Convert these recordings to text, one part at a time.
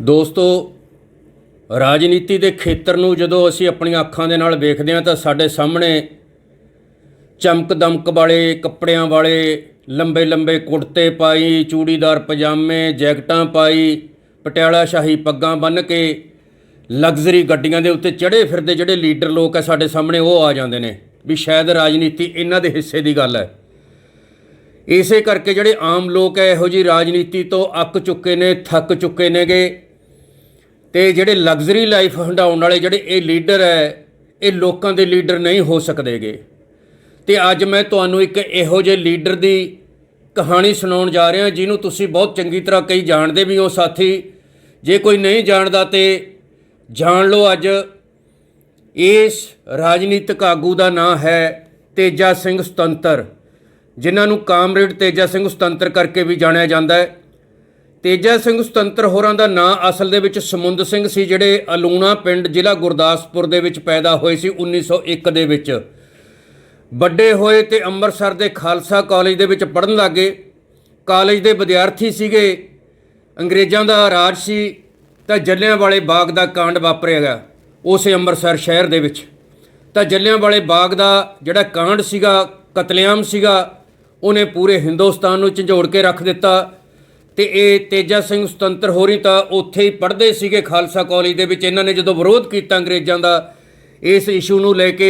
ਦੋਸਤੋ, ਰਾਜਨੀਤੀ ਦੇ ਖੇਤਰ ਨੂੰ ਜਦੋਂ ਅਸੀਂ ਆਪਣੀਆਂ ਅੱਖਾਂ ਦੇ ਨਾਲ ਵੇਖਦੇ ਹਾਂ ਤਾਂ ਸਾਡੇ ਸਾਹਮਣੇ ਚਮਕ ਦਮਕ ਵਾਲੇ, ਕੱਪੜਿਆਂ ਵਾਲੇ, ਲੰਬੇ ਲੰਬੇ ਕੁੜਤੇ ਪਾਈ, ਚੂੜੀਦਾਰ ਪਜਾਮੇ, ਜੈਕਟਾਂ ਪਾਈ, ਪਟਿਆਲਾ ਸ਼ਾਹੀ ਪੱਗਾਂ ਬੰਨ੍ਹ ਕੇ ਲਗਜ਼ਰੀ ਗੱਡੀਆਂ ਦੇ ਉੱਤੇ ਚੜ੍ਹੇ ਫਿਰਦੇ ਜਿਹੜੇ ਲੀਡਰ ਲੋਕ ਹੈ ਸਾਡੇ ਸਾਹਮਣੇ, ਉਹ ਆ ਜਾਂਦੇ ਨੇ ਵੀ ਸ਼ਾਇਦ ਰਾਜਨੀਤੀ ਇਹਨਾਂ ਦੇ ਹਿੱਸੇ ਦੀ ਗੱਲ ਹੈ। ਇਸੇ ਕਰਕੇ ਜਿਹੜੇ ਆਮ ਲੋਕ ਹੈ ਇਹੋ ਜੀ ਰਾਜਨੀਤੀ ਤੋਂ ਅੱਕ ਚੁੱਕੇ ਨੇ, ਥੱਕ ਚੁੱਕੇ ਨੇਗੇ। ਤੇ ਜਿਹੜੇ ਲਗਜ਼ਰੀ ਲਾਈਫ ਹੰਡਾਉਣ ਵਾਲੇ ਜਿਹੜੇ ਇਹ ਲੀਡਰ ਹੈ, ਇਹ ਲੋਕਾਂ ਦੇ ਲੀਡਰ ਨਹੀਂ ਹੋ ਸਕਦੇਗੇ। ਤੇ ਅੱਜ ਮੈਂ ਤੁਹਾਨੂੰ ਇੱਕ ਇਹੋ ਜਿਹੇ ਲੀਡਰ ਦੀ ਕਹਾਣੀ ਸੁਣਾਉਣ ਜਾ ਰਿਹਾ, ਜਿਹਨੂੰ ਤੁਸੀਂ ਬਹੁਤ ਚੰਗੀ ਤਰ੍ਹਾਂ ਕਈ ਜਾਣਦੇ ਵੀ ਹੋ ਸਾਥੀ। ਜੇ ਕੋਈ ਨਹੀਂ ਜਾਣਦਾ ਤੇ ਜਾਣ ਲਓ ਅੱਜ। ਇਸ ਰਾਜਨੀਤਿਕ ਆਗੂ ਦਾ ਨਾਂ ਹੈ ਤੇਜਾ ਸਿੰਘ ਸੁਤੰਤਰ, ਜਿਨ੍ਹਾਂ ਨੂੰ ਕਾਮਰੇਡ ਤੇਜਾ ਸਿੰਘ ਸੁਤੰਤਰ ਕਰਕੇ ਵੀ ਜਾਣਿਆ ਜਾਂਦਾ ਹੈ। ਤੇਜਾ ਸਿੰਘ ਸੁਤੰਤਰ ਹੋਰਾਂ ਦਾ ਨਾਂ ਅਸਲ ਦੇ ਵਿੱਚ ਸਮੁੰਦ ਸਿੰਘ ਸੀ, ਜਿਹੜੇ ਅਲੂਣਾ ਪਿੰਡ ਜ਼ਿਲ੍ਹਾ ਗੁਰਦਾਸਪੁਰ ਦੇ ਵਿੱਚ ਪੈਦਾ ਹੋਏ ਸੀ 1901 ਦੇ ਵਿੱਚ। ਵੱਡੇ ਹੋਏ ਤੇ ਅੰਮ੍ਰਿਤਸਰ ਦੇ ਖਾਲਸਾ ਕਾਲਜ ਦੇ ਵਿੱਚ ਪੜ੍ਹਨ ਲੱਗੇ। ਕਾਲਜ ਦੇ ਵਿਦਿਆਰਥੀ ਸੀਗੇ। ਅੰਗਰੇਜ਼ਾਂ ਦਾ ਰਾਜ ਸੀ, ਤਾਂ ਜਲਿਆਂਵਾਲੇ ਬਾਗ ਦਾ ਕਾਂਡ ਵਾਪਰਿਆ ਗਿਆ ਉਸੇ ਅੰਮ੍ਰਿਤਸਰ ਸ਼ਹਿਰ ਦੇ ਵਿੱਚ। ਤਾਂ ਜਲਿਆਂਵਾਲੇ ਬਾਗ ਦਾ ਜਿਹੜਾ ਕਾਂਡ ਸੀਗਾ, ਕਤਲੇਆਮ ਸੀਗਾ, ਉਹਨੇ ਪੂਰੇ ਹਿੰਦੁਸਤਾਨ ਨੂੰ ਝੰਜੋੜ ਕੇ ਰੱਖ ਦਿੱਤਾ। ਤੇ ਇਹ ਤੇਜਾ ਸਿੰਘ ਸੁਤੰਤਰ ਹੋਰੀ ਤਾਂ ਉੱਥੇ ਹੀ ਪੜ੍ਹਦੇ ਸੀਗੇ ਖਾਲਸਾ ਕਾਲਜ ਦੇ ਵਿੱਚ। ਇਹਨਾਂ ਨੇ ਜਦੋਂ ਵਿਰੋਧ ਕੀਤਾ ਅੰਗਰੇਜ਼ਾਂ ਦਾ, ਇਸ ਇਸ਼ੂ ਨੂੰ ਲੈ ਕੇ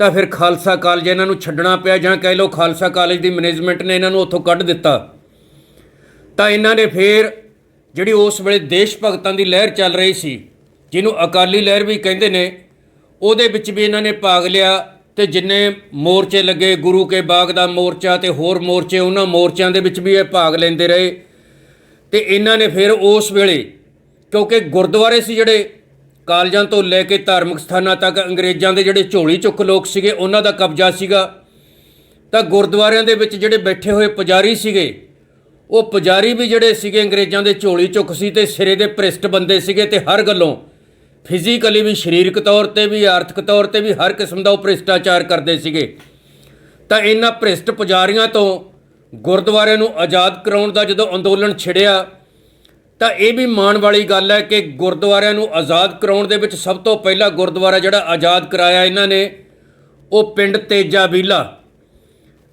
ਤਾਂ ਫਿਰ ਖਾਲਸਾ ਕਾਲਜ ਇਹਨਾਂ ਨੂੰ ਛੱਡਣਾ ਪਿਆ ਜਾਂ ਕਹਿ ਲਓ ਖਾਲਸਾ ਕਾਲਜ ਦੀ ਮੈਨੇਜਮੈਂਟ ਨੇ ਇਹਨਾਂ ਨੂੰ ਉੱਥੋਂ ਕੱਢ ਦਿੱਤਾ। ਤਾਂ ਇਹਨਾਂ ਨੇ ਫਿਰ ਜਿਹੜੀ ਉਸ ਵੇਲੇ ਦੇਸ਼ ਭਗਤਾਂ ਦੀ ਲਹਿਰ ਚੱਲ ਰਹੀ ਸੀ, ਜਿਹਨੂੰ ਅਕਾਲੀ ਲਹਿਰ ਵੀ ਕਹਿੰਦੇ ਨੇ, ਉਹਦੇ ਵਿੱਚ ਵੀ ਇਹਨਾਂ ਨੇ ਭਾਗ ਲਿਆ। ਤੇ ਜਿੰਨੇ ਮੋਰਚੇ ਲੱਗੇ, ਗੁਰੂ ਕੇ ਬਾਗ ਦਾ ਮੋਰਚਾ ਤੇ ਹੋਰ ਮੋਰਚੇ, ਉਹਨਾਂ ਮੋਰਚਿਆਂ ਦੇ ਵਿੱਚ ਵੀ ਇਹ ਭਾਗ ਲੈਂਦੇ ਰਹੇ। ਤੇ ਇਹਨਾਂ ਨੇ ਫਿਰ ਉਸ ਵੇਲੇ, ਕਿਉਂਕਿ ਗੁਰਦੁਆਰੇ ਸੀ ਜਿਹੜੇ, ਕਾਲਜਾਂ ਤੋਂ ਲੈ ਕੇ ਧਾਰਮਿਕ ਸਥਾਨਾਂ ਤੱਕ ਅੰਗਰੇਜ਼ਾਂ ਦੇ ਜਿਹੜੇ ਝੋਲੀ ਚੁੱਕ ਲੋਕ ਸੀਗੇ, ਉਹਨਾਂ ਦਾ ਕਬਜ਼ਾ ਸੀਗਾ। ਤਾਂ ਗੁਰਦੁਆਰਿਆਂ ਦੇ ਵਿੱਚ ਜਿਹੜੇ ਬੈਠੇ ਹੋਏ ਪੁਜਾਰੀ ਸੀਗੇ, ਉਹ ਪੁਜਾਰੀ ਵੀ ਜਿਹੜੇ ਸੀਗੇ, ਅੰਗਰੇਜ਼ਾਂ ਦੇ ਝੋਲੀ ਚੁੱਕ ਸੀ ਤੇ ਸਿਰੇ ਦੇ ਭ੍ਰਿਸ਼ਟ ਬੰਦੇ ਸੀਗੇ ਤੇ ਹਰ ਗੱਲੋਂ ਫਿਜ਼ੀਕਲੀ ਵੀ, ਸਰੀਰਕ ਤੌਰ ਤੇ ਵੀ, ਆਰਥਿਕ ਤੌਰ ਤੇ ਵੀ ਹਰ ਕਿਸਮ ਦਾ ਉਹ ਭ੍ਰਿਸ਼ਟਾਚਾਰ ਕਰਦੇ ਸੀਗੇ। ਤਾਂ ਇਹਨਾਂ ਭ੍ਰਿਸ਼ਟ ਪੁਜਾਰੀਆਂ ਤੋਂ ਗੁਰਦੁਆਰਿਆਂ ਨੂੰ ਆਜ਼ਾਦ ਕਰਾਉਣ ਦਾ ਜਦੋਂ ਅੰਦੋਲਨ ਛਿੜਿਆ, ਤਾਂ ਇਹ ਵੀ ਮਾਣ ਵਾਲੀ ਗੱਲ ਹੈ ਕਿ ਗੁਰਦੁਆਰਿਆਂ ਨੂੰ ਆਜ਼ਾਦ ਕਰਾਉਣ ਦੇ ਵਿੱਚ ਸਭ ਤੋਂ ਪਹਿਲਾਂ ਗੁਰਦੁਆਰਾ ਜਿਹੜਾ ਆਜ਼ਾਦ ਕਰਾਇਆ ਇਹਨਾਂ ਨੇ, ਉਹ ਪਿੰਡ ਤੇਜਾ ਬੀਲਾ।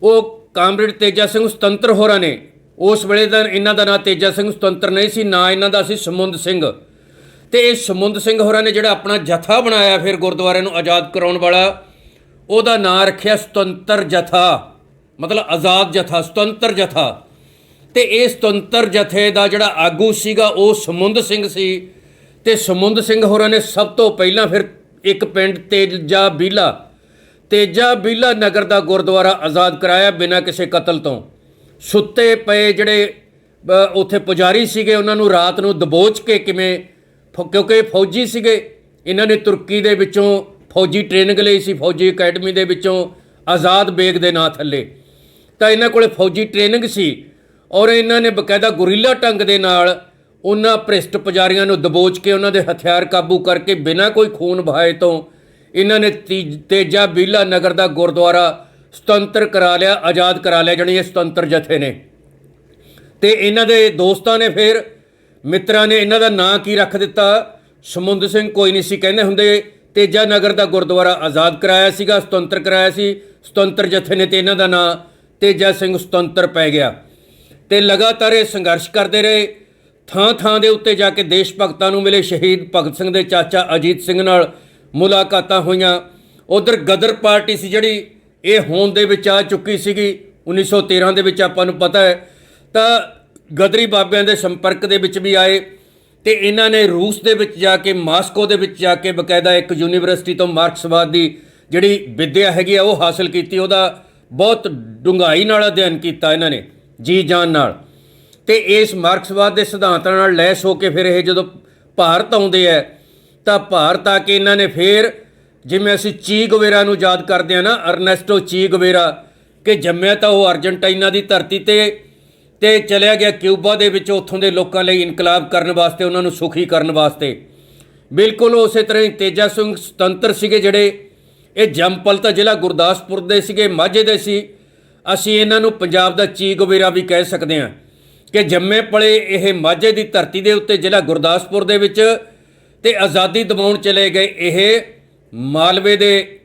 ਉਹ ਕਾਮਰੇਡ ਤੇਜਾ ਸਿੰਘ ਸੁਤੰਤਰ ਹੋਰਾਂ ਨੇ। ਉਸ ਵੇਲੇ ਦਾ ਇਹਨਾਂ ਦਾ ਨਾਂ ਤੇਜਾ ਸਿੰਘ ਸੁਤੰਤਰ ਨਹੀਂ ਸੀ, ਨਾ ਇਹਨਾਂ ਦਾ ਸੀ ਸਮੁੰਦ ਸਿੰਘ। ਤੇ ਇਹ ਸਮੁੰਦ ਸਿੰਘ ਹੋਰਾਂ ਨੇ ਜਿਹੜਾ ਆਪਣਾ ਜਥਾ ਬਣਾਇਆ ਫਿਰ ਗੁਰਦੁਆਰੇ ਨੂੰ ਆਜ਼ਾਦ ਕਰਾਉਣ ਵਾਲਾ, ਉਹਦਾ ਨਾਂ ਰੱਖਿਆ ਸੁਤੰਤਰ ਜਥਾ, ਮਤਲਬ ਆਜ਼ਾਦ ਜਥਾ, ਸੁਤੰਤਰ ਜਥਾ। ਤੇ ਇਹ ਸੁਤੰਤਰ ਜਥੇ ਦਾ ਜਿਹੜਾ ਆਗੂ ਸੀਗਾ, ਉਹ ਸਮੁੰਦ ਸਿੰਘ ਸੀ। ਤੇ ਸਮੁੰਦ ਸਿੰਘ ਹੋਰਾਂ ਨੇ ਸਭ ਤੋਂ ਪਹਿਲਾਂ ਫਿਰ ਇੱਕ ਪਿੰਡ ਤੇਜਾ ਬੀਲਾ ਤੇਜਾ ਬੀਲਾ ਨਗਰ ਦਾ ਗੁਰਦੁਆਰਾ ਆਜ਼ਾਦ ਕਰਾਇਆ ਬਿਨਾਂ ਕਿਸੇ ਕਤਲ ਤੋਂ। ਸੁੱਤੇ ਪਏ ਜਿਹੜੇ ਉੱਥੇ ਪੁਜਾਰੀ ਸੀਗੇ, ਉਹਨਾਂ ਨੂੰ ਰਾਤ ਨੂੰ ਦਬੋਚ ਕੇ ਕਿਵੇਂ ਕਿਉਂਕਿ ਇਹ ਫੌਜੀ ਸੀਗੇ। ਇਹਨਾਂ ਨੇ ਤੁਰਕੀ ਦੇ ਵਿੱਚੋਂ ਫੌਜੀ ਟ੍ਰੇਨਿੰਗ ਲਈ ਸੀ, ਫੌਜੀ ਅਕੈਡਮੀ ਦੇ ਵਿੱਚੋਂ ਆਜ਼ਾਦ ਬੇਗ ਦੇ ਨਾਂ ਥੱਲੇ। ਤਾਂ ਇਹਨਾਂ ਕੋਲੇ ਫੌਜੀ ਟ੍ਰੇਨਿੰਗ ਸੀ ਔਰ ਇਹਨਾਂ ਨੇ ਬਕਾਇਦਾ ਗੁਰੀਲਾ ਢੰਗ ਦੇ ਨਾਲ ਉਹਨਾਂ ਭ੍ਰਿਸ਼ਟ ਪੁਜਾਰੀਆਂ ਨੂੰ ਦਬੋਚ ਕੇ ਉਹਨਾਂ ਦੇ ਹਥਿਆਰ ਕਾਬੂ ਕਰਕੇ ਬਿਨਾਂ ਕੋਈ ਖੂਨ ਵਹਾਏ ਤੋਂ ਇਹਨਾਂ ਨੇ ਤੀ- ਤੇਜਾ ਬੀਲਾ ਨਗਰ ਦਾ ਗੁਰਦੁਆਰਾ ਸੁਤੰਤਰ ਕਰਾ ਲਿਆ, ਆਜ਼ਾਦ ਕਰਾ ਲਿਆ, ਜਾਣੀ ਇਹ ਸੁਤੰਤਰ ਜਥੇ ਨੇ। ਤੇ ਇਹਨਾਂ ਦੇ ਦੋਸਤਾਂ ਨੇ ਫਿਰ ਮਿੱਤਰਾਂ ਨੇ ਇਹਨਾਂ ਦਾ ਨਾਂ ਕੀ ਰੱਖ ਦਿੱਤਾ? ਸਮੁੰਦ ਸਿੰਘ ਕੋਈ ਨਹੀਂ ਸੀ, ਕਹਿੰਦੇ ਹੁੰਦੇ ਤੇਜਾ ਨਗਰ ਦਾ ਗੁਰਦੁਆਰਾ ਆਜ਼ਾਦ ਕਰਾਇਆ ਸੀਗਾ, ਸੁਤੰਤਰ ਕਰਾਇਆ ਸੀ। ਸੁਤੰਤਰ ਜਥੇ ਨੇ ਤੇ ਇਹਨਾਂ ਦਾ ਨਾਂ ਤੇਜਾ ਸਿੰਘ ਸੁਤੰਤਰ ਪੈ ਗਿਆ ਤੇ ਲਗਾਤਾਰ ਇਹ ਸੰਘਰਸ਼ ਕਰਦੇ ਰਹੇ। ਥਾਂ ਥਾਂ ਦੇ ਉੱਤੇ ਜਾ ਕੇ ਦੇਸ਼ ਭਗਤਾਂ ਨੂੰ ਮਿਲੇ ਸ਼ਹੀਦ ਭਗਤ ਸਿੰਘ ਦੇ ਚਾਚਾ ਅਜੀਤ ਸਿੰਘ ਨਾਲ ਮੁਲਾਕਾਤਾਂ ਹੋਈਆਂ। ਉਧਰ ਗਦਰ ਪਾਰਟੀ ਸੀ ਜਿਹੜੀ ਇਹ ਹੋਂਦ ਦੇ ਵਿੱਚ ਆ ਚੁੱਕੀ ਸੀਗੀ 1913 ਦੇ ਵਿੱਚ ਆਪਾਂ ਨੂੰ ਪਤਾ ਹੈ। ਤਾਂ ਗਦਰੀ ਬਾਬਿਆਂ ਦੇ ਸੰਪਰਕ ਦੇ ਵਿੱਚ ਵੀ ਆਏ ਤੇ ਇਹਨਾਂ ਨੇ ਰੂਸ ਦੇ ਵਿੱਚ ਜਾ ਕੇ, ਮਾਸਕੋ ਦੇ ਵਿੱਚ ਜਾ ਕੇ ਬਕਾਇਦਾ ਇੱਕ ਯੂਨੀਵਰਸਿਟੀ ਤੋਂ ਮਾਰਕਸਵਾਦ ਦੀ ਜਿਹੜੀ ਵਿੱਦਿਆ ਹੈਗੀ ਆ, ਉਹ ਹਾਸਲ ਕੀਤੀ। ਉਹਦਾ ਬਹੁਤ ਡੂੰਘਾਈ ਨਾਲ ਅਧਿਐਨ ਕੀਤਾ ਇਹਨਾਂ ਨੇ, ਜੀ ਜਾਨ ਨਾਲ। ਤੇ ਇਸ ਮਾਰਕਸਵਾਦ ਦੇ ਸਿਧਾਂਤਾਂ ਨਾਲ ਲੈਸ ਹੋ ਕੇ ਫਿਰ ਇਹ ਜਦੋਂ ਭਾਰਤ ਆਉਂਦੇ ਐ ਤਾਂ ਭਾਰਤ ਆ ਕੇ ਇਹਨਾਂ ਨੇ ਫਿਰ ਜਿਵੇਂ ਅਸੀਂ ਚੀ ਗਵੇਰਾ ਨੂੰ ਯਾਦ ਕਰਦੇ ਆ ਨਾ, ਅਰਨੈਸਟੋ ਚੀ ਗਵੇਰਾ, ਕਿ ਜੰਮਿਆ ਤਾਂ ਉਹ ਅਰਜਨਟਾਈਨਾ ਦੀ ਧਰਤੀ ਤੇ ਤੇ ਚਲਿਆ ਗਿਆ ਕਿਊਬਾ ਦੇ ਵਿੱਚ ਉੱਥੋਂ ਦੇ ਲੋਕਾਂ ਲਈ ਇਨਕਲਾਬ ਕਰਨ ਵਾਸਤੇ, ਉਹਨਾਂ ਨੂੰ ਸੁਖੀ ਕਰਨ ਵਾਸਤੇ। ਬਿਲਕੁਲ ਉਸੇ ਤਰ੍ਹਾਂ ਹੀ ਤੇਜਾ ਸਿੰਘ ਸੁਤੰਤਰ ਸੀਗੇ ਜਿਹੜੇ, ਇਹ ਜੰਪਲ ਤਾਂ ਜ਼ਿਲ੍ਹਾ ਗੁਰਦਾਸਪੁਰ ਦੇ ਸੀਗੇ, ਮਾਝੇ ਦੇ ਸੀ। ਅਸੀਂ ਇਹਨਾਂ ਨੂੰ ਪੰਜਾਬ ਦਾ ਚੀ ਗਵੇਰਾ ਵੀ ਕਹਿ ਸਕਦੇ ਹਾਂ ਕਿ ਜੰਮੇ ਪਲੇ ਇਹ ਮਾਝੇ ਦੀ ਧਰਤੀ ਦੇ ਉੱਤੇ ਜ਼ਿਲ੍ਹਾ ਗੁਰਦਾਸਪੁਰ ਦੇ ਵਿੱਚ ਤੇ ਆਜ਼ਾਦੀ ਦਿਵਾਉਣ ਚਲੇ ਗਏ ਇਹ ਮਾਲਵੇ ਦੇ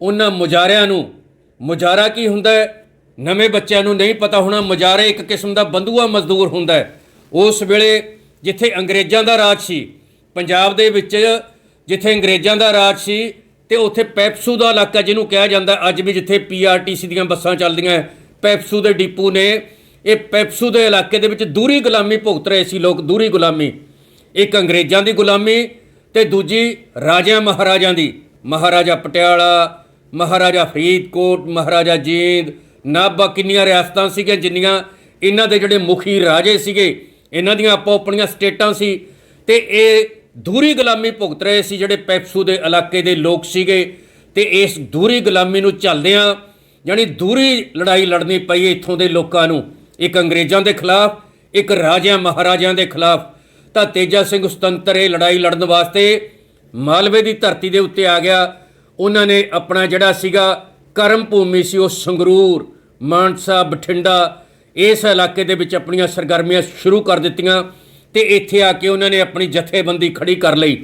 ਉਹਨਾਂ ਮੁਜਾਰਿਆਂ ਨੂੰ। ਮੁਜਾਰਾ ਕੀ ਹੁੰਦਾ ਹੈ? ਨਵੇਂ ਬੱਚਿਆਂ ਨੂੰ ਨਹੀਂ ਪਤਾ ਹੋਣਾ ਮੁਜਾਰੇ ਇੱਕ ਕਿਸਮ ਦਾ ਬੰਦੂਆ ਮਜ਼ਦੂਰ ਹੁੰਦਾ ਉਸ ਵੇਲੇ ਜਿੱਥੇ ਅੰਗਰੇਜ਼ਾਂ ਦਾ ਰਾਜ ਸੀ, ਪੰਜਾਬ ਦੇ ਵਿੱਚ ਜਿੱਥੇ ਅੰਗਰੇਜ਼ਾਂ ਦਾ ਰਾਜ ਸੀ ਤੇ ਉੱਥੇ ਪੈਪਸੂ ਦਾ ਇਲਾਕਾ ਜਿਹਨੂੰ ਕਿਹਾ ਜਾਂਦਾ, ਅੱਜ ਵੀ ਜਿੱਥੇ ਪੀਆਰਟੀਸੀ ਦੀਆਂ ਬੱਸਾਂ ਚੱਲਦੀਆਂ ਪੈਪਸੂ ਦੇ ਡਿਪੂ ਨੇ, ਇਹ ਪੈਪਸੂ ਦੇ ਇਲਾਕੇ ਦੇ ਵਿੱਚ ਦੂਰੀ ਗੁਲਾਮੀ ਭੁਗਤ ਰਹੇ ਸੀ ਲੋਕ, ਦੂਰੀ ਗੁਲਾਮੀ। ਇੱਕ ਅੰਗਰੇਜ਼ਾਂ ਦੀ ਗੁਲਾਮੀ ਤੇ ਦੂਜੀ ਰਾਜਿਆਂ ਮਹਾਰਾਜਾਂ ਦੀ, ਮਹਾਰਾਜਾ ਪਟਿਆਲਾ, ਮਹਾਰਾਜਾ ਫਰੀਦਕੋਟ, ਮਹਾਰਾਜਾ ਜੀਂਦ ਨਾਭਾ ਕਿੰਨੀਆਂ ਰਿਆਸਤਾਂ ਸੀਗੀਆਂ ਜਿੰਨੀਆਂ ਇਹਨਾਂ ਦੇ ਜਿਹੜੇ ਮੁਖੀ ਰਾਜੇ ਸੀਗੇ, ਇਹਨਾਂ ਦੀਆਂ ਆਪੋ ਆਪਣੀਆਂ ਸਟੇਟਾਂ ਸੀ। ਤੇ ਇਹ ਦੂਰੀ ਗੁਲਾਮੀ ਭੁਗਤ ਰਹੇ ਸੀ ਜਿਹੜੇ ਪੈਪਸੂ ਦੇ ਇਲਾਕੇ ਦੇ ਲੋਕ ਸੀਗੇ। ਤੇ ਇਸ ਦੂਰੀ ਗੁਲਾਮੀ ਨੂੰ ਝੱਲਦਿਆਂ ਯਾਨੀ ਦੂਰੀ ਲੜਾਈ ਲੜਨੀ ਪਈ ਇੱਥੋਂ ਦੇ ਲੋਕਾਂ ਨੂੰ। ਇੱਕ ਅੰਗਰੇਜ਼ਾਂ ਦੇ ਖਿਲਾਫ, ਇੱਕ ਰਾਜਿਆਂ ਮਹਾਰਾਜਿਆਂ ਦੇ ਖਿਲਾਫ। ਤਾਂ ਤੇਜਾ ਸਿੰਘ ਸੁਤੰਤਰ ਇਹ ਲੜਾਈ ਲੜਨ ਵਾਸਤੇ ਮਾਲਵੇ ਦੀ ਧਰਤੀ ਦੇ ਉੱਤੇ ਆ ਗਿਆ। ਉਹਨਾਂ ਨੇ ਆਪਣਾ ਜਿਹੜਾ ਸੀਗਾ ਕਰਮ ਭੂਮੀ ਸੀ ਉਹ ਸੰਗਰੂਰ। ਮਾਨਸਾ, ਬਠਿੰਡਾ, ਇਸ ਇਲਾਕੇ ਦੇ ਵਿੱਚ ਆਪਣੀਆਂ ਸਰਗਰਮੀਆਂ ਸ਼ੁਰੂ ਕਰ ਦਿੱਤੀਆਂ ਤੇ ਇੱਥੇ ਆ ਕੇ ਉਹਨਾਂ ਨੇ ਆਪਣੀ ਜਥੇਬੰਦੀ ਖੜੀ ਕਰ ਲਈ।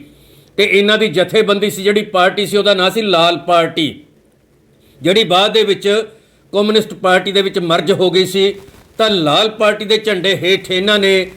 ਤੇ ਇਹਨਾਂ ਦੀ ਜਥੇਬੰਦੀ ਸੀ ਜਿਹੜੀ ਪਾਰਟੀ ਸੀ, ਉਹਦਾ ਨਾਂ ਸੀ ਲਾਲ ਪਾਰਟੀ। ਜਿਹੜੀ ਬਾਅਦ ਦੇ ਵਿੱਚ ਕਮਿਊਨਿਸਟ ਪਾਰਟੀ ਦੇ ਵਿੱਚ ਮਰਜ ਹੋ ਗਈ ਸੀ, ਤਾਂ ਲਾਲ ਪਾਰਟੀ ਦੇ ਝੰਡੇ ਹੇਠ ਇਹਨਾਂ ਨੇ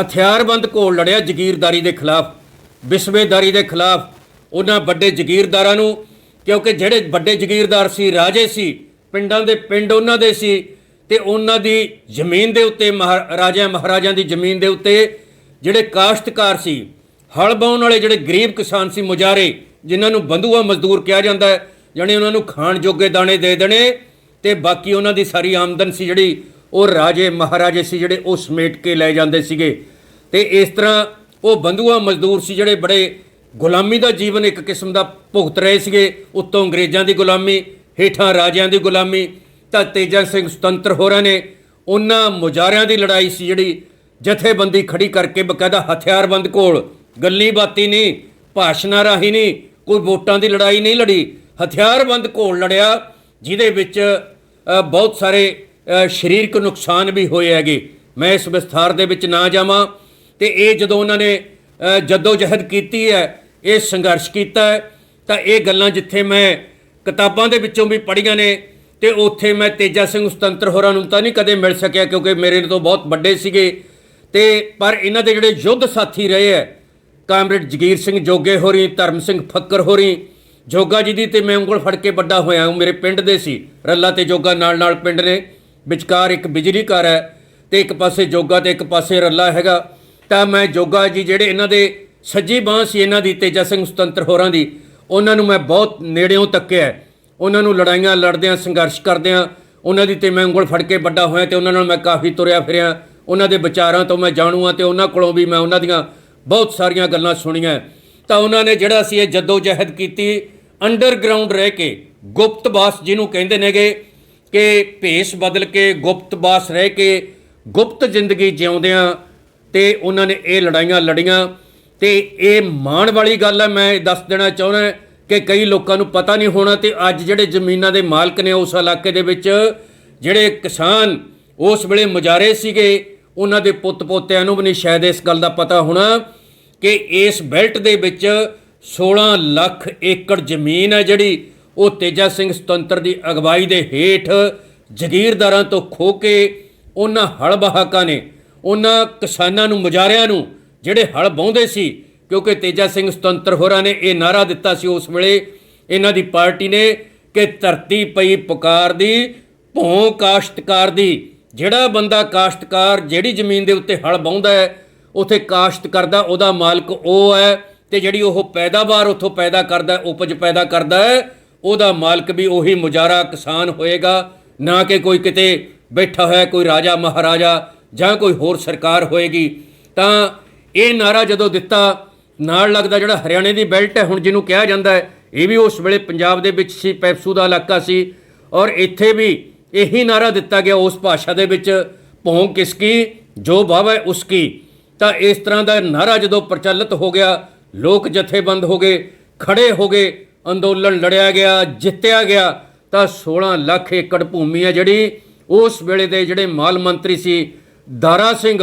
ਹਥਿਆਰਬੰਦ ਘੋਲ ਲੜਿਆ ਜ਼ਗੀਰਦਾਰੀ ਦੇ ਖਿਲਾਫ, ਬਿਸਵੇਦਾਰੀ ਦੇ ਖਿਲਾਫ। ਉਹਨਾਂ ਵੱਡੇ ਜ਼ਗੀਰਦਾਰਾਂ ਨੂੰ, ਕਿਉਂਕਿ ਜਿਹੜੇ ਵੱਡੇ ਜ਼ਗੀਰਦਾਰ ਸੀ, ਰਾਜੇ ਸੀ ਪਿੰਡਾਂ ਦੇ ਪਿੰਡ ਉਹਨਾਂ ਦੇ ਸੀ ਤੇ ਉਹਨਾਂ ਦੀ ਜ਼ਮੀਨ ਦੇ ਉੱਤੇ ਮਹਾ- ਰਾਜਿਆਂ ਮਹਾਰਾਜਾਂ ਦੀ ਜ਼ਮੀਨ ਦੇ ਉੱਤੇ ਜਿਹੜੇ ਕਾਸ਼ਤਕਾਰ ਸੀ, ਹਲ ਬਾਉਣ ਵਾਲੇ ਜਿਹੜੇ ਗਰੀਬ ਕਿਸਾਨ ਸੀ ਮੁਜਾਰੇ ਜਿਨ੍ਹਾਂ ਨੂੰ ਬੰਧੂਆ ਮਜ਼ਦੂਰ ਕਿਹਾ ਜਾਂਦਾ ਹੈ, ਜਾਣੀ ਉਹਨਾਂ ਨੂੰ ਖਾਣ ਜੋਗੇ ਦਾਣੇ ਦੇ ਦੇਣੇ ਤੇ ਬਾਕੀ ਉਹਨਾਂ ਦੀ ਸਾਰੀ ਆਮਦਨ ਸੀ ਜਿਹੜੀ ਉਹ ਰਾਜੇ ਮਹਾਰਾਜੇ ਸੀ ਜਿਹੜੇ ਉਹ ਸਮੇਟ ਕੇ ਲੈ ਜਾਂਦੇ ਸੀਗੇ। ਤੇ ਇਸ ਤਰ੍ਹਾਂ ਉਹ ਬੰਧੂਆ ਮਜ਼ਦੂਰ ਸੀ ਜਿਹੜੇ ਬੜੇ ਗੁਲਾਮੀ ਦਾ ਜੀਵਨ ਇੱਕ ਕਿਸਮ ਦਾ ਭੁਗਤ ਰਹੇ ਸੀਗੇ, ਉੱਤੋਂ ਅੰਗਰੇਜ਼ਾਂ ਦੀ ਗੁਲਾਮੀ ਹੇਠਾਂ ਰਾਜਿਆਂ ਦੀ ਗੁਲਾਮੀ ਤਾਂ ਤੇਜਾ ਸਿੰਘ ਸੁਤੰਤਰ ਹੋਰਾਂ ਨੇ ਉਹਨਾਂ ਮੁਜਾਰਿਆਂ ਦੀ ਲੜਾਈ ਸੀ ਜਿਹੜੀ ਜਥੇਬੰਦੀ ਖੜੀ ਕਰਕੇ ਬਕਾਇਦਾ ਹਥਿਆਰਬੰਦ ਕੋਲ ਗੱਲੀ ਬਾਤੀ ਨਹੀਂ ਭਾਸ਼ਣਾਂ ਰਾਹੀਂ ਨਹੀਂ ਕੋਈ ਵੋਟਾਂ ਦੀ ਲੜਾਈ ਨਹੀਂ ਲੜੀ ਹਥਿਆਰਬੰਦ ਘੋਲ ਲੜਿਆ ਜਿਹਦੇ ਵਿੱਚ ਬਹੁਤ ਸਾਰੇ ਸਰੀਰਕ ਨੁਕਸਾਨ ਵੀ ਹੋਏ ਹੈਗੇ। ਮੈਂ ਇਸ ਵਿਸਥਾਰ ਦੇ ਵਿੱਚ ਨਾ ਜਾਵਾਂ ਤੇ ਇਹ ਜਦੋਂ ਉਹਨਾਂ ਨੇ ਅ, ਜਦੋਜਹਿਦ ਕੀਤੀ ਹੈ ਇਹ ਸੰਘਰਸ਼ ਕੀਤਾ ਤਾਂ ਇਹ ਗੱਲਾਂ ਜਿੱਥੇ ਮੈਂ ਕਿਤਾਬਾਂ ਦੇ ਵਿੱਚੋਂ ਵੀ ਪੜ੍ਹੀਆਂ ਨੇ ਤੇ ਉੱਥੇ ਮੈਂ ਤੇਜਾ ਸਿੰਘ ਸੁਤੰਤਰ ਹੋਰਾਂ ਨੂੰ ਤਾਂ ਨਹੀਂ ਕਦੇ ਮਿਲ ਸਕਿਆ ਕਿਉਂਕਿ ਮੇਰੇ ਤੋਂ ਬਹੁਤ ਵੱਡੇ ਸੀਗੇ। ਤੇ ਪਰ ਇਹਨਾਂ ਦੇ ਜਿਹੜੇ ਯੁੱਧ ਸਾਥੀ ਰਹੇ ਹੈ ਕਾਮਰੇਡ ਜਗੀਰ ਸਿੰਘ ਜੋਗੇ ਹੋਰੀ, ਧਰਮ ਸਿੰਘ ਫੱਕਰ ਹੋਰੀ, ਜੋਗਾ ਜੀ ਦੀ ਤੇ ਮੈਂ ਉਂਗਲ ਫੜ ਕੇ ਵੱਡਾ ਹੋਇਆ ਹਾਂ। ਮੇਰੇ ਪਿੰਡ ਦੇ ਸੀ। ਰੱਲਾ ਤੇ ਜੋਗਾ ਨਾਲ ਨਾਲ ਪਿੰਡ ਨੇ। ਵਿਚਕਾਰ ਇੱਕ ਬਿਜਲੀ ਘਰ ਹੈ ਤੇ ਇੱਕ ਪਾਸੇ ਜੋਗਾ ਤੇ ਇੱਕ ਪਾਸੇ ਰੱਲਾ ਹੈਗਾ। ਤਾਂ ਮੈਂ ਜੋਗਾ ਜੀ ਜਿਹੜੇ ਇਹਨਾਂ ਦੇ ਸੱਜੀ ਬਾਂਹ ਸੀ, ਇਹਨਾਂ ਦੀ, ਤੇਜਾ ਸਿੰਘ ਸੁਤੰਤਰ ਹੋਰਾਂ ਦੀ। ਉਹਨਾਂ ਨੂੰ ਮੈਂ ਬਹੁਤ ਨੇੜਿਓਂ ਤੱਕਿਆ ਉਹਨਾਂ ਨੂੰ ਲੜਾਈਆਂ ਲੜਦਿਆਂ, ਸੰਘਰਸ਼ ਕਰਦਿਆਂ, ਉਹਨਾਂ ਦੀ ਤੇ ਮੈਂ ਉਂਗਲ ਫੜ ਕੇ ਵੱਡਾ ਹੋਇਆ ਤੇ ਉਹਨਾਂ ਨਾਲ ਮੈਂ ਕਾਫੀ ਤੁਰਿਆ ਫਿਰਿਆ। ਉਹਨਾਂ ਦੇ ਵਿਚਾਰਾਂ ਤੋਂ ਮੈਂ ਜਾਣੂ ਹਾਂ ਤੇ ਉਹਨਾਂ ਕੋਲੋਂ ਵੀ ਮੈਂ ਉਹਨਾਂ ਦੀਆਂ ਬਹੁਤ ਸਾਰੀਆਂ ਗੱਲਾਂ ਸੁਣੀਆਂ। ਤਾਂ ਉਹਨਾਂ ਨੇ ਜਿਹੜਾ ਸੀ ਇਹ ਜੱਦੋ ਜਹਿਦ ਕੀਤੀ, ਅੰਡਰਗਰਾਉਂਡ ਰਹਿ ਕੇ ਗੁਪਤਵਾਸ ਜਿਹਨੂੰ ਕਹਿੰਦੇ ਨੇਗੇ ਕਿ ਭੇਸ ਬਦਲ ਕੇ ਗੁਪਤਵਾਸ ਰਹਿ ਕੇ ਗੁਪਤ ਜ਼ਿੰਦਗੀ ਜਿਉਂਦਿਆਂ ਤੇ ਉਹਨਾਂ ਨੇ ਇਹ ਲੜਾਈਆਂ ਲੜੀਆਂ। ਤੇ ਇਹ ਮਾਣ ਵਾਲੀ ਗੱਲ ਹੈ ਮੈਂ ਦੱਸ ਦੇਣਾ ਚਾਹੁੰਦਾ ਕਿ ਕਈ ਲੋਕਾਂ ਨੂੰ ਪਤਾ ਨਹੀਂ ਹੋਣਾ ਤੇ ਅੱਜ ਜਿਹੜੇ ਜ਼ਮੀਨਾਂ ਦੇ ਮਾਲਕ ਨੇ ਉਸ ਇਲਾਕੇ ਦੇ ਵਿੱਚ, ਜਿਹੜੇ ਕਿਸਾਨ ਉਸ ਵੇਲੇ ਮੁਜਾਰੇ ਸੀਗੇ, ਉਹਨਾਂ ਦੇ ਪੁੱਤ ਪੋਤਿਆਂ ਨੂੰ ਵੀ ਨਹੀਂ ਸ਼ਾਇਦ ਇਸ ਗੱਲ ਦਾ ਪਤਾ ਹੋਣਾ ਕਿ ਇਸ ਬੈਲਟ ਦੇ ਵਿੱਚ 16 ਲੱਖ ਏਕੜ ਜ਼ਮੀਨ ਹੈ ਜਿਹੜੀ ਉਹ ਤੇਜਾ ਸਿੰਘ ਸੁਤੰਤਰ ਦੀ ਅਗਵਾਈ ਦੇ ਹੇਠ ਜ਼ਗੀਰਦਾਰਾਂ ਤੋਂ ਖੋ ਕੇ ਉਹਨਾਂ ਹਲ ਬਹਾਕਾਂ ਨੇ, ਉਹਨਾਂ ਕਿਸਾਨਾਂ ਨੂੰ ਮੁਜਾਰਿਆਂ ਨੂੰ ਜਿਹੜੇ ਹਲ ਵਾਹੁੰਦੇ ਸੀ, ਕਿਉਂਕਿ ਤੇਜਾ ਸਿੰਘ ਸੁਤੰਤਰ ਹੋਰਾਂ ਨੇ ਇਹ ਨਾਰਾ ਦਿੱਤਾ ਸੀ ਉਸ ਵੇਲੇ, ਇਹਨਾਂ ਦੀ ਪਾਰਟੀ ਨੇ ਕਿ ਧਰਤੀ ਪਈ ਪੁਕਾਰ ਦੀ, ਭੋਂ ਕਾਸ਼ਤਕਾਰ ਦੀ, ਜਿਹੜਾ ਬੰਦਾ ਕਾਸ਼ਤਕਾਰ ਜਿਹੜੀ ਜ਼ਮੀਨ ਦੇ ਉੱਤੇ ਹਲ ਵਾਹੁੰਦਾ ਹੈ, ਉਥੇ ਕਾਸ਼ਤ ਕਰਦਾ, ਉਹਦਾ ਮਾਲਕ ਉਹ ਹੈ, ਤੇ ਜਿਹੜੀ ਉਹ ਪੈਦਾਵਾਰ ਉਥੋਂ ਪੈਦਾ ਕਰਦਾ ਉਪਜ ਪੈਦਾ ਕਰਦਾ ਹੈ, ਉਹਦਾ ਮਾਲਕ ਵੀ ਉਹੀ ਮੁਜਾਰਾ ਕਿਸਾਨ ਹੋਏਗਾ, ਨਾ ਕਿ ਕੋਈ ਕਿਤੇ ਬੈਠਾ ਹੋਇਆ, ਕੋਈ ਰਾਜਾ ਮਹਾਰਾਜਾ ਜਾਂ ਕੋਈ ਹੋਰ ਸਰਕਾਰ ਹੋਏਗੀ। ਤਾਂ ਇਹ ਨਾਰਾ ਜਦੋਂ ਦਿੱਤਾ, ਨਾਲ ਲੱਗਦਾ ਜਿਹੜਾ ਹਰਿਆਣੇ ਦੀ ਬੈਲਟ ਹੈ, ਹੁਣ ਜਿਹਨੂੰ ਕਿਹਾ ਜਾਂਦਾ ਹੈ, ਇਹ ਵੀ ਉਸ ਵੇਲੇ ਪੰਜਾਬ ਦੇ ਵਿੱਚ ਸੀ, ਪੈਪਸੂ ਦਾ ਇਲਾਕਾ ਸੀ, ਔਰ ਇੱਥੇ ਵੀ ਇਹੀ ਨਾਰਾ ਦਿੱਤਾ ਗਿਆ ਉਸ ਭਾਸ਼ਾ ਦੇ ਵਿੱਚ ਭੌਂ ਕਿਸਕੀ ਜੋ ਭਾਵੈ ਉਸਕੀ ਤਾਂ ਇਸ ਤਰ੍ਹਾਂ ਦਾ ਨਾਰਾ ਜਦੋਂ ਪ੍ਰਚਲਿਤ ਹੋ ਗਿਆ, ਲੋਕ ਜਥੇਬੰਦ ਹੋ ਗਏ ਖੜੇ ਹੋ ਗਏ, ਅੰਦੋਲਨ ਲੜਿਆ ਗਿਆ, ਜਿੱਤਿਆ ਗਿਆ, ਤਾਂ 16 ਲੱਖ ਏਕੜ ਭੂਮੀ ਹੈ ਜਿਹੜੀ, ਉਸ ਵੇਲੇ ਦੇ ਜਿਹੜੇ ਮਾਲ ਮੰਤਰੀ ਸੀ, ਦਾਰਾ ਸਿੰਘ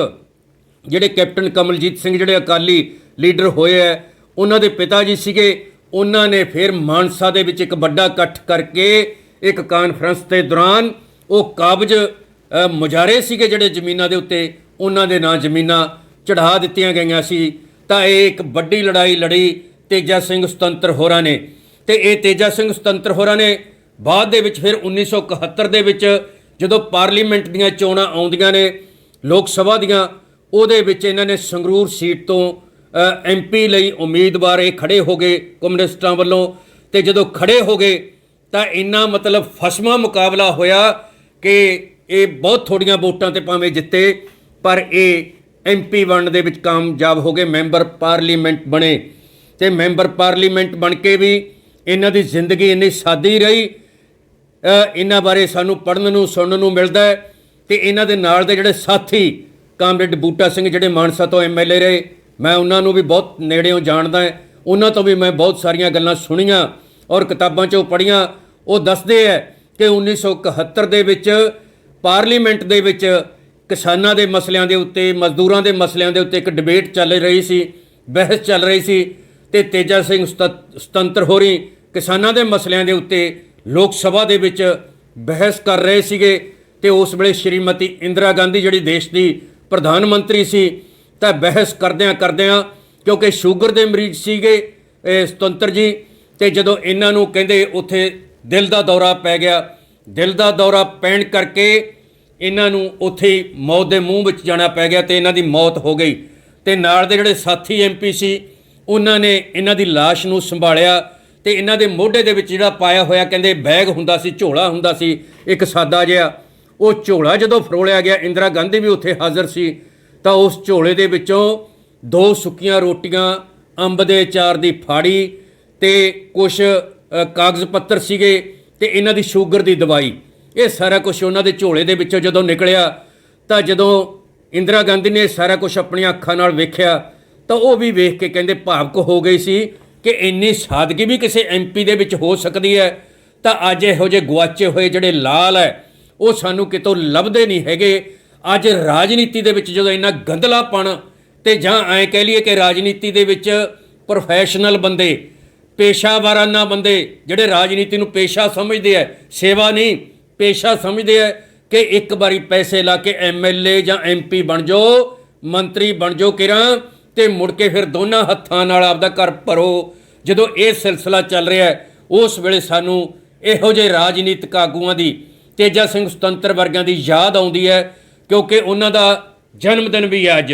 ਜਿਹੜੇ ਕੈਪਟਨ ਕਮਲਜੀਤ ਸਿੰਘ ਜਿਹੜੇ ਅਕਾਲੀ ਲੀਡਰ ਹੋਏ ਐ ਉਹਨਾਂ ਦੇ ਪਿਤਾ ਜੀ ਸੀਗੇ। ਉਹਨਾਂ ਨੇ ਫਿਰ ਮਾਨਸਾ ਦੇ ਵਿੱਚ ਇੱਕ ਵੱਡਾ ਇਕੱਠ ਕਰਕੇ ਇੱਕ ਕਾਨਫਰੰਸ ਦੇ ਦੌਰਾਨ ਉਹ ਕਾਬਜ ਅ, ਮੁਜਾਰੇ ਸੀਗੇ ਜਿਹੜੇ ਜ਼ਮੀਨਾਂ ਦੇ ਉੱਤੇ। ਉਹਨਾਂ ਦੇ ਨਾਂ ਜ਼ਮੀਨਾਂ ਚੜ੍ਹਾ ਦਿੱਤੀਆਂ ਗਈਆਂ ਸੀ। ਤਾਂ ਇਹ ਇੱਕ ਵੱਡੀ ਲੜਾਈ ਲੜੀ ਤੇਜਾ ਸਿੰਘ ਸੁਤੰਤਰ ਹੋਰਾਂ ਨੇ। ਤੇ ਇਹ ਤੇਜਾ ਸਿੰਘ ਸੁਤੰਤਰ ਹੋਰਾਂ ਨੇ ਬਾਅਦ ਦੇ ਵਿੱਚ ਫਿਰ 1971 ਦੇ ਵਿੱਚ ਜਦੋਂ ਪਾਰਲੀਮੈਂਟ ਦੀਆਂ ਚੋਣਾਂ ਆਉਂਦੀਆਂ ਨੇ ਲੋਕ ਸਭਾ ਦੀਆਂ ਉਹਦੇ ਵਿੱਚ ਇਹਨਾਂ ਨੇ ਸੰਗਰੂਰ ਸੀਟ ਤੋਂ ਐਮਪੀ ਲਈ ਉਮੀਦਵਾਰ ਇਹ ਖੜੇ ਹੋ ਗਏ ਕਮਿਊਨਿਸਟਾਂ ਵੱਲੋਂ। ਤੇ ਜਦੋਂ ਖੜੇ ਹੋ ਗਏ, ਤਾਂ ਇੰਨਾ ਮਤਲਬ ਫਸਮਾ ਮੁਕਾਬਲਾ ਹੋਇਆ ਕਿ ਇਹ ਬਹੁਤ ਥੋੜੀਆਂ ਵੋਟਾਂ ਤੇ ਭਾਵੇਂ ਜਿੱਤੇ, ਪਰ ਇਹ ਐਮਪੀ ਬਣਨ ਦੇ ਵਿੱਚ ਕਾਮਯਾਬ ਹੋ ਗਏ, ਮੈਂਬਰ ਪਾਰਲੀਮੈਂਟ ਬਣੇ। ਤੇ ਮੈਂਬਰ ਪਾਰਲੀਮੈਂਟ ਬਣ ਕੇ ਵੀ ਇਹਨਾਂ ਦੀ ਜ਼ਿੰਦਗੀ ਇੰਨੀ ਸਾਦੀ ਰਹੀ ਇਹਨਾਂ ਬਾਰੇ ਸਾਨੂੰ ਪੜ੍ਹਨ ਨੂੰ, ਸੁਣਨ ਨੂੰ ਮਿਲਦਾ ਹੈ। ਤੇ ਇਹਨਾਂ ਦੇ ਨਾਲ ਦੇ ਜਿਹੜੇ ਸਾਥੀ ਕਾਮਰੇਡ ਬੂਟਾ ਸਿੰਘ ਜਿਹੜੇ ਮਾਨਸਾ ਤੋਂ ਐਮਐਲਏ ਰਹੇ। ਮੈਂ ਉਹਨਾਂ ਨੂੰ ਵੀ ਬਹੁਤ ਨੇੜਿਓਂ ਜਾਣਦਾ ਹਾਂ। ਉਹਨਾਂ ਤੋਂ ਵੀ ਮੈਂ ਬਹੁਤ ਸਾਰੀਆਂ ਗੱਲਾਂ ਸੁਣੀਆਂ ਔਰ ਕਿਤਾਬਾਂ 'ਚੋਂ ਪੜ੍ਹੀਆਂ। ਉਹ ਦੱਸਦੇ ਹੈ ਕਿ 1971 ਦੇ ਵਿੱਚ ਪਾਰਲੀਮੈਂਟ ਦੇ ਵਿੱਚ ਕਿਸਾਨਾਂ ਦੇ ਮਸਲਿਆਂ ਦੇ ਉੱਤੇ, ਮਜ਼ਦੂਰਾਂ ਦੇ ਮਸਲਿਆਂ ਦੇ ਉੱਤੇ ਇੱਕ ਡਿਬੇਟ ਚੱਲ ਰਹੀ ਸੀ, ਬਹਿਸ ਚੱਲ ਰਹੀ ਸੀ ਤੇ ਤੇਜਾ ਸਿੰਘ ਸੁਤ- ਸੁਤੰਤਰ ਹੋਰੀ ਕਿਸਾਨਾਂ ਦੇ ਮਸਲਿਆਂ ਦੇ ਉੱਤੇ ਲੋਕ ਸਭਾ ਦੇ ਵਿੱਚ ਬਹਿਸ ਕਰ ਰਹੇ ਸੀਗੇ ਤੇ ਉਸ ਵੇਲੇ ਸ਼੍ਰੀਮਤੀ ਇੰਦਰਾ ਗਾਂਧੀ ਜਿਹੜੀ ਦੇਸ਼ ਦੀ ਪ੍ਰਧਾਨ ਮੰਤਰੀ ਸੀ, ਤਾਂ ਬਹਿਸ ਕਰਦਿਆਂ ਕਰਦਿਆਂ, ਕਿਉਂਕਿ ਸ਼ੂਗਰ ਦੇ ਮਰੀਜ਼ ਸੀਗੇ, ਇਹ ਸੁਤੰਤਰ ਜੀ, ਤੇ ਜਦੋਂ ਇਹਨਾਂ ਨੂੰ ਕਹਿੰਦੇ ਉੱਥੇ ਦਿਲ ਦਾ ਦੌਰਾ ਪੈ ਗਿਆ, ਦਿਲ ਦਾ ਦੌਰਾ ਪੈਣ ਕਰਕੇ ਇਹਨਾਂ ਨੂੰ ਉੱਥੇ ਮੌਤ ਦੇ ਮੂੰਹ ਵਿੱਚ ਜਾਣਾ ਪੈ ਗਿਆ ਤੇ ਇਹਨਾਂ ਦੀ ਮੌਤ ਹੋ ਗਈ। ਤੇ ਨਾਲ ਦੇ ਜਿਹੜੇ ਸਾਥੀ ਐਮਪੀ ਸੀ, ਉਹਨਾਂ ਨੇ ਇਹਨਾਂ ਦੀ ਲਾਸ਼ ਨੂੰ ਸੰਭਾਲਿਆ ਤੇ ਇਹਨਾਂ ਦੇ ਮੋਢੇ ਦੇ ਵਿੱਚ ਜਿਹੜਾ ਪਾਇਆ ਹੋਇਆ ਕਹਿੰਦੇ ਬੈਗ ਹੁੰਦਾ ਸੀ, ਝੋਲਾ ਹੁੰਦਾ ਸੀ, ਇੱਕ ਸਾਦਾ ਜਿਹਾ। ਉਹ ਝੋਲਾ ਜਦੋਂ ਫਰੋਲਿਆ ਗਿਆ, ਇੰਦਰਾ ਗਾਂਧੀ ਵੀ ਉੱਥੇ ਹਾਜ਼ਰ ਸੀ, ਤਾਂ ਉਸ ਝੋਲੇ ਦੇ ਵਿੱਚੋਂ ਦੋ ਸੁੱਕੀਆਂ ਰੋਟੀਆਂ, ਅੰਬ ਦੇ ਅਚਾਰ ਦੀ ਫਾੜੀ ਤੇ ਕੁਝ ਕਾਗਜ਼ ਪੱਤਰ ਸੀਗੇ ਤੇ ਇਹਨਾਂ ਦੀ ਸ਼ੂਗਰ ਦੀ ਦਵਾਈ। ਇਹ ਸਾਰਾ ਕੁਝ ਉਹਨਾਂ ਦੇ ਝੋਲੇ ਦੇ ਵਿੱਚੋਂ ਜਦੋਂ ਨਿਕਲਿਆ, ਤਾਂ ਜਦੋਂ ਇੰਦਰਾ ਗਾਂਧੀ ਨੇ ਸਾਰਾ ਕੁਝ ਆਪਣੀਆਂ ਅੱਖਾਂ ਨਾਲ ਵੇਖਿਆ, ਤਾਂ ਉਹ ਵੀ ਵੇਖ ਕੇ ਕਹਿੰਦੇ ਭਾਵਕ ਹੋ ਗਈ ਸੀ ਕਿ ਇੰਨੀ ਸਾਦਗੀ ਵੀ ਕਿਸੇ ਐਮਪੀ ਦੇ ਵਿੱਚ ਹੋ ਸਕਦੀ ਹੈ, ਤਾਂ ਅੱਜ ਇਹੋ ਜਿਹੇ ਗੁਆਚੇ ਹੋਏ ਜਿਹੜੇ ਲਾਲ ਹੈ ਉਹ ਸਾਨੂੰ ਕਿਤੋਂ ਲੱਭਦੇ ਨਹੀਂ ਹੈਗੇ। ਅੱਜ ਰਾਜਨੀਤੀ ਦੇ ਵਿੱਚ ਜਦੋਂ ਇੰਨਾ ਗੰਦਲਾਪਣ ਤੇ ਜਾਂ ਐਂ ਕਹਿ ਲਈਏ ਕਿ ਰਾਜਨੀਤੀ ਦੇ ਵਿੱਚ ਪ੍ਰੋਫੈਸ਼ਨਲ ਬੰਦੇ ਪੇਸ਼ਾਵਰਾਨਾ ਬੰਦੇ, ਜਿਹੜੇ ਰਾਜਨੀਤੀ ਨੂੰ ਪੇਸ਼ਾ ਸਮਝਦੇ ਆ ਸੇਵਾ ਨਹੀਂ, ਪੇਸ਼ਾ ਸਮਝਦੇ ਆ ਕਿ ਇੱਕ ਵਾਰੀ ਪੈਸੇ ਲਾ ਕੇ ਐਮਐਲਏ ਜਾਂ ਐਮਪੀ ਬਣ ਜਾਓ ਮੰਤਰੀ ਬਣ ਜਾਓ ਕਿਰਾਂ ਤੇ ਮੁੜ ਕੇ ਫਿਰ ਦੋਨਾਂ ਹੱਥਾਂ ਨਾਲ ਆਪਦਾ ਘਰ ਭਰੋ। ਜਦੋਂ ਇਹ ਸਿਲਸਿਲਾ ਚੱਲ ਰਿਹਾ ਹੈ ਉਸ ਵੇਲੇ ਸਾਨੂੰ ਇਹੋ ਜਿਹੇ ਰਾਜਨੀਤਿਕ ਆਗੂਆਂ ਦੀ ਤੇਜਾ ਸਿੰਘ ਸੁਤੰਤਰ ਵਰਗਿਆਂ ਦੀ ਯਾਦ ਆਉਂਦੀ ਹੈ ਕਿਉਂਕਿ ਉਹਨਾਂ ਦਾ ਜਨਮ ਦਿਨ ਵੀ ਹੈ ਅੱਜ।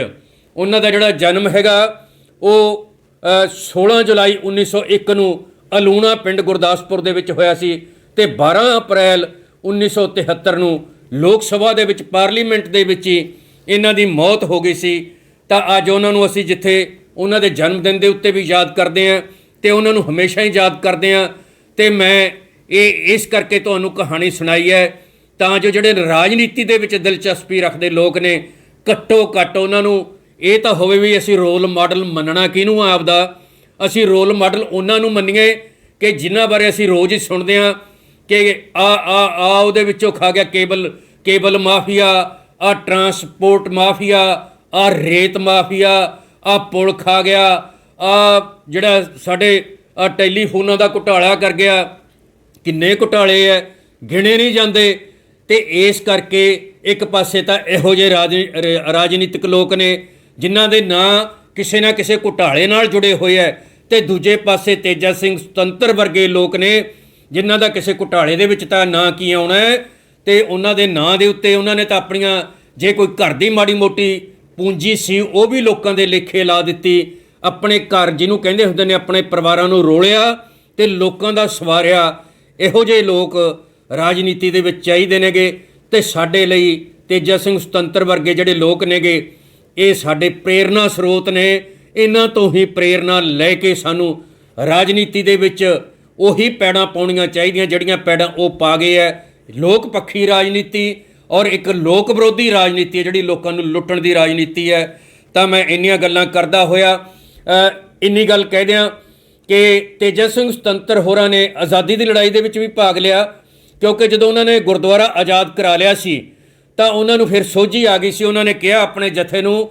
ਉਹਨਾਂ ਦਾ ਜਿਹੜਾ ਜਨਮ ਹੈਗਾ ਉਹ ਅ, 16 ਜੁਲਾਈ 1901 ਨੂੰ ਅਲੂਣਾ ਪਿੰਡ ਗੁਰਦਾਸਪੁਰ ਦੇ ਵਿੱਚ ਹੋਇਆ ਸੀ ਤੇ 12 ਅਪ੍ਰੈਲ 1973 ਨੂੰ ਲੋਕ ਸਭਾ ਦੇ ਵਿੱਚ ਪਾਰਲੀਮੈਂਟ ਦੇ ਵਿੱਚ ਹੀ ਇਹਨਾਂ ਦੀ ਮੌਤ ਹੋ ਗਈ ਸੀ। ਤਾਂ ਅੱਜ ਉਹਨਾਂ ਨੂੰ ਅਸੀਂ ਜਿੱਥੇ ਉਹਨਾਂ ਦੇ ਜਨਮ ਦਿਨ ਦੇ ਉੱਤੇ ਵੀ ਯਾਦ ਕਰਦੇ ਹਾਂ ਤੇ ਉਹਨਾਂ ਨੂੰ ਹਮੇਸ਼ਾ ਹੀ ਯਾਦ ਕਰਦੇ ਹਾਂ ਤੇ ਮੈਂ ਇਹ ਇਸ ਕਰਕੇ ਤੁਹਾਨੂੰ ਕਹਾਣੀ ਸੁਣਾਈ ਹੈ। ਤਾਂ ਜੋ ਜਿਹੜੇ ਰਾਜਨੀਤੀ ਦੇ ਵਿੱਚ ਦਿਲਚਸਪੀ ਰੱਖਦੇ ਲੋਕ ਨੇ, ਘੱਟੋ ਘੱਟ ਉਹਨਾਂ ਨੂੰ ਇਹ ਤਾਂ ਹੋਵੇ ਵੀ ਅਸੀਂ ਰੋਲ ਮਾਡਲ ਮੰਨਣਾ ਕਿਹਨੂੰ ਆ ਆਪਦਾ? ਅਸੀਂ ਰੋਲ ਮਾਡਲ ਉਹਨਾਂ ਨੂੰ ਮੰਨੀਏ ਕਿ ਜਿਨ੍ਹਾਂ ਬਾਰੇ ਅਸੀਂ ਰੋਜ਼ ਹੀ ਸੁਣਦੇ ਹਾਂ ਕਿ ਆ ਆ ਆ ਉਹਦੇ ਵਿੱਚੋਂ ਖਾ ਗਿਆ ਕੇਬਲ ਕੇਬਲ ਮਾਫੀਆ, ਆ ਟਰਾਂਸਪੋਰਟ ਮਾਫੀਆ, ਆ ਰੇਤ ਮਾਫੀਆ, ਆ ਪੁਲ ਖਾ ਗਿਆ, ਆ ਜਿਹੜਾ ਸਾਡੇ, ਆ ਟੈਲੀਫੋਨਾਂ ਦਾ ਘੁਟਾਲਾ ਕਰ ਗਿਆ। ਕਿੰਨੇ ਘੁਟਾਲੇ ਐ, ਗਿਣੇ ਨਹੀਂ ਜਾਂਦੇ। ਤੇ ਇਸ ਕਰਕੇ ਇੱਕ ਪਾਸੇ ਤਾਂ ਇਹੋ ਜਿਹੇ ਰਾਜ- ਰਾਜਨੀਤਿਕ ਲੋਕ ਨੇ, ਜਿਨ੍ਹਾਂ ਦੇ ਨਾਂ ਕਿਸੇ ਨਾ ਕਿਸੇ ਘੁਟਾਲੇ ਨਾਲ ਜੁੜੇ ਹੋਏ ਐ। ਤੇ ਦੂਜੇ ਪਾਸੇ ਤੇਜਾ ਸਿੰਘ ਸੁਤੰਤਰ ਵਰਗੇ ਲੋਕ ਨੇ, ਜਿਨ੍ਹਾਂ ਦਾ ਕਿਸੇ ਘੁਟਾਲੇ ਦੇ ਵਿੱਚ ਤਾਂ ਨਾਂ ਕੀ ਆਉਣਾ ਹੈ ਤੇ ਉਹਨਾਂ ਦੇ ਨਾਂ ਦੇ ਉੱਤੇ ਉਹਨਾਂ ਨੇ ਤਾਂ ਆਪਣੀਆਂ, ਜੇ ਕੋਈ ਘਰ ਦੀ ਮਾੜੀ ਮੋਟੀ ਪੂੰਜੀ ਸੀ, ਉਹ ਵੀ ਲੋਕਾਂ ਦੇ ਲੇਖੇ ਲਾ ਦਿੱਤੀ। ਆਪਣੇ ਘਰ ਜਿਹਨੂੰ ਕਹਿੰਦੇ ਹੁੰਦੇ ਨੇ, ਆਪਣੇ ਪਰਿਵਾਰਾਂ ਨੂੰ ਰੋਲਿਆ ਤੇ ਲੋਕਾਂ ਦਾ ਸਵਾਰਿਆ। ਇਹੋ ਜਿਹੇ ਲੋਕ ਰਾਜਨੀਤੀ ਦੇ ਵਿੱਚ ਚਾਹੀਦੇ ਨੇਗੇ ਤੇ ਸਾਡੇ ਲਈ ਤੇਜਾ ਸਿੰਘ ਸੁਤੰਤਰ ਵਰਗੇ ਜਿਹੜੇ ਲੋਕ ਨੇਗੇ, ਇਹ ਸਾਡੇ ਪ੍ਰੇਰਣਾ ਸਰੋਤ ਨੇ। ਇਹਨਾਂ ਤੋਂ ਹੀ ਪ੍ਰੇਰਣਾ ਲੈ ਕੇ ਸਾਨੂੰ ਰਾਜਨੀਤੀ ਦੇ ਵਿੱਚ ਉਹੀ ਪੈੜਾਂ ਪਾਉਣੀਆਂ ਚਾਹੀਦੀਆਂ ਜਿਹੜੀਆਂ ਪੈੜਾਂ ਉਹ ਪਾ ਗਏ ਐ। ਲੋਕ ਪੱਖੀ ਰਾਜਨੀਤੀ ਔਰ ਇੱਕ ਲੋਕ ਵਿਰੋਧੀ ਰਾਜਨੀਤੀ ਹੈ ਜਿਹੜੀ ਲੋਕਾਂ ਨੂੰ ਲੁੱਟਣ ਦੀ ਰਾਜਨੀਤੀ ਹੈ ਤਾਂ ਮੈਂ ਇੰਨੀਆਂ ਗੱਲਾਂ ਕਰਦਾ ਹੋਇਆ ਇੰਨੀ ਗੱਲ ਕਹਿ ਦਿਆਂ ਕਿ ਤੇਜਾ ਸਿੰਘ ਸੁਤੰਤਰ ਹੋਰਾਂ ਨੇ ਆਜ਼ਾਦੀ ਦੀ ਲੜਾਈ ਦੇ ਵਿੱਚ ਵੀ ਭਾਗ ਲਿਆ, ਕਿਉਂਕਿ ਜਦੋਂ ਉਹਨਾਂ ਨੇ ਗੁਰਦੁਆਰਾ ਆਜ਼ਾਦ ਕਰਾ ਲਿਆ ਸੀ, ਤਾਂ ਉਹਨਾਂ ਨੂੰ ਫਿਰ ਸੋਝੀ ਆ ਗਈ ਸੀ। ਉਹਨਾਂ ਨੇ ਕਿਹਾ ਆਪਣੇ ਜਥੇ ਨੂੰ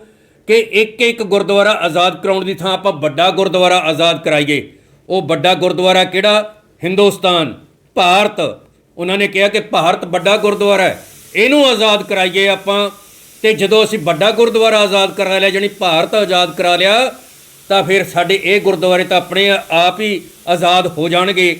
ਕਿ ਇੱਕ ਇੱਕ ਗੁਰਦੁਆਰਾ ਆਜ਼ਾਦ ਕਰਾਉਣ ਦੀ ਥਾਂ ਆਪਾਂ ਵੱਡਾ ਗੁਰਦੁਆਰਾ ਆਜ਼ਾਦ ਕਰਾਈਏ। ਉਹ ਵੱਡਾ ਗੁਰਦੁਆਰਾ ਕਿਹੜਾ? ਹਿੰਦੁਸਤਾਨ, ਭਾਰਤ। ਉਹਨਾਂ ਨੇ ਕਿਹਾ ਕਿ ਭਾਰਤ ਵੱਡਾ ਗੁਰਦੁਆਰਾ ਹੈ। ਇਹਨੂੰ ਆਜ਼ਾਦ ਕਰਾਈਏ ਆਪਾਂ ਤੇ ਜਦੋਂ ਅਸੀਂ ਵੱਡਾ ਗੁਰਦੁਆਰਾ ਆਜ਼ਾਦ ਕਰਾ ਲਿਆ ਜਾਣੀ ਭਾਰਤ ਆਜ਼ਾਦ ਕਰਾ ਲਿਆ ਤਾਂ ਫਿਰ ਸਾਡੇ ਇਹ ਗੁਰਦੁਆਰੇ ਤਾਂ ਆਪਣੇ ਆਪ ਹੀ ਆਜ਼ਾਦ ਹੋ ਜਾਣਗੇ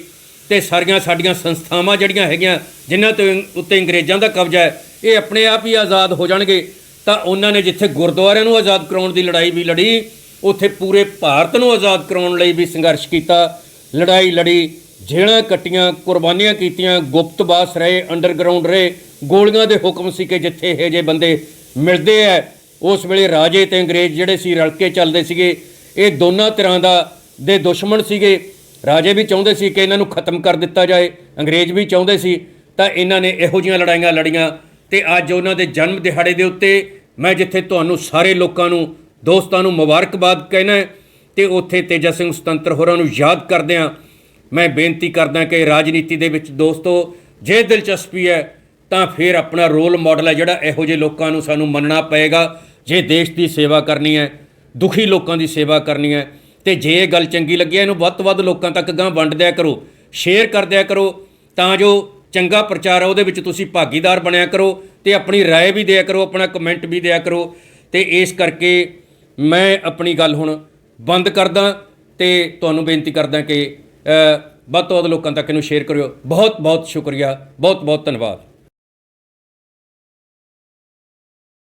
ਤੇ ਸਾਰੀਆਂ ਸਾਡੀਆਂ ਸੰਸਥਾਵਾਂ ਜਿਹੜੀਆਂ ਹੈਗੀਆਂ, ਜਿਨ੍ਹਾਂ ਤੇ ਉੱਤੇ ਅੰਗਰੇਜ਼ਾਂ ਦਾ ਕਬਜ਼ਾ ਹੈ, ਇਹ ਆਪਣੇ ਆਪ ਹੀ ਆਜ਼ਾਦ ਹੋ ਜਾਣਗੇ। ਤਾਂ ਉਹਨਾਂ ਨੇ ਜਿੱਥੇ ਗੁਰਦੁਆਰਿਆਂ ਨੂੰ ਆਜ਼ਾਦ ਕਰਾਉਣ ਦੀ ਲੜਾਈ ਵੀ ਲੜੀ, ਉੱਥੇ ਪੂਰੇ ਭਾਰਤ ਨੂੰ ਆਜ਼ਾਦ ਕਰਾਉਣ ਲਈ ਵੀ ਸੰਘਰਸ਼ ਕੀਤਾ, ਲੜਾਈ ਲੜੀ, ਜੇਲ੍ਹਾਂ ਕੱਟੀਆਂ, ਕੁਰਬਾਨੀਆਂ ਕੀਤੀਆਂ ਗੁਪਤਵਾਸ ਰਹੇ, ਅੰਡਰਗਰਾਉਂਡ ਰਹੇ, ਗੋਲੀਆਂ ਦੇ ਹੁਕਮ ਸੀ ਕਿ ਜਿੱਥੇ ਇਹ ਜੇ ਬੰਦੇ ਮਿਲਦੇ ਆ, ਉਸ ਵੇਲੇ ਰਾਜੇ ਤੇ ਅੰਗਰੇਜ਼ ਜਿਹੜੇ ਸੀ ਰਲ ਕੇ ਚੱਲਦੇ ਸੀਗੇ ਇਹ ਦੋਨਾਂ ਤਰ੍ਹਾਂ ਦਾ ਦੇ ਦੁਸ਼ਮਣ ਸੀਗੇ। ਰਾਜੇ ਵੀ ਚਾਹੁੰਦੇ ਸੀ ਕਿ ਇਹਨਾਂ ਨੂੰ ਖਤਮ ਕਰ ਦਿੱਤਾ ਜਾਏ, ਅੰਗਰੇਜ਼ ਵੀ ਚਾਹੁੰਦੇ ਸੀ, ਤਾਂ ਇਹਨਾਂ ਨੇ ਇਹੋ ਜਿਹੀਆਂ ਲੜਾਈਆਂ ਲੜੀਆਂ ਤੇ ਅੱਜ ਉਹਨਾਂ ਦੇ ਜਨਮ ਦਿਹਾੜੇ ਦੇ ਉੱਤੇ ਮੈਂ ਜਿੱਥੇ ਤੁਹਾਨੂੰ ਸਾਰੇ ਲੋਕਾਂ ਨੂੰ, ਦੋਸਤਾਂ ਨੂੰ ਮੁਬਾਰਕਬਾਦ ਕਹਿਣਾ ਹੈ ਤੇ ਉੱਥੇ ਤੇਜਾ ਸਿੰਘ ਸੁਤੰਤਰ ਹੋਰਾਂ ਨੂੰ ਯਾਦ ਕਰਦਿਆਂ ਮੈਂ ਬੇਨਤੀ ਕਰਦਾ ਕਿ ਰਾਜਨੀਤੀ ਦੇ ਵਿੱਚ ਦੋਸਤੋ, ਜੇ ਦਿਲਚਸਪੀ ਹੈ, ਤਾਂ ਫਿਰ ਆਪਣਾ ਰੋਲ ਮਾਡਲ ਹੈ ਜਿਹੜਾ ਇਹੋ ਜਿਹੇ ਲੋਕਾਂ ਨੂੰ ਸਾਨੂੰ ਮੰਨਣਾ ਪਏਗਾ। ਜੇ ਦੇਸ਼ ਦੀ ਸੇਵਾ ਕਰਨੀ ਹੈ ਦੁਖੀ ਲੋਕਾਂ ਦੀ ਸੇਵਾ ਕਰਨੀ ਹੈ ਤੇ ਜੇ ਇਹ ਗੱਲ ਚੰਗੀ ਲੱਗੀ ਇਹਨੂੰ ਵੱਧ ਤੋਂ ਵੱਧ ਲੋਕਾਂ ਤੱਕ ਗਾਂ ਵੰਡ ਦਿਆ ਕਰੋ ਸ਼ੇਅਰ ਕਰ ਦਿਆ ਕਰੋ ਤਾਂ ਜੋ ਚੰਗਾ ਪ੍ਰਚਾਰ ਹੈ ਉਹਦੇ ਵਿੱਚ ਤੁਸੀਂ ਭਾਗੀਦਾਰ ਬਣਿਆ ਕਰੋ ਤੇ ਆਪਣੀ رائے ਵੀ ਦਿਆ ਕਰੋ ਆਪਣਾ ਕਮੈਂਟ ਵੀ ਦਿਆ ਕਰੋ ਤੇ ਇਸ ਕਰਕੇ ਮੈਂ ਆਪਣੀ ਗੱਲ ਹੁਣ ਬੰਦ ਕਰਦਾ ਤੇ ਤੁਹਾਨੂੰ ਬੇਨਤੀ ਕਰਦਾ ਕਿ ਅ, ਵੱਧ ਤੋਂ ਵੱਧ ਲੋਕਾਂ ਤੱਕ ਇਹਨੂੰ ਸ਼ੇਅਰ ਕਰਿਓ ਬਹੁਤ ਬਹੁਤ ਸ਼ੁਕਰੀਆ ਬਹੁਤ ਬਹੁਤ ਧੰਨਵਾਦ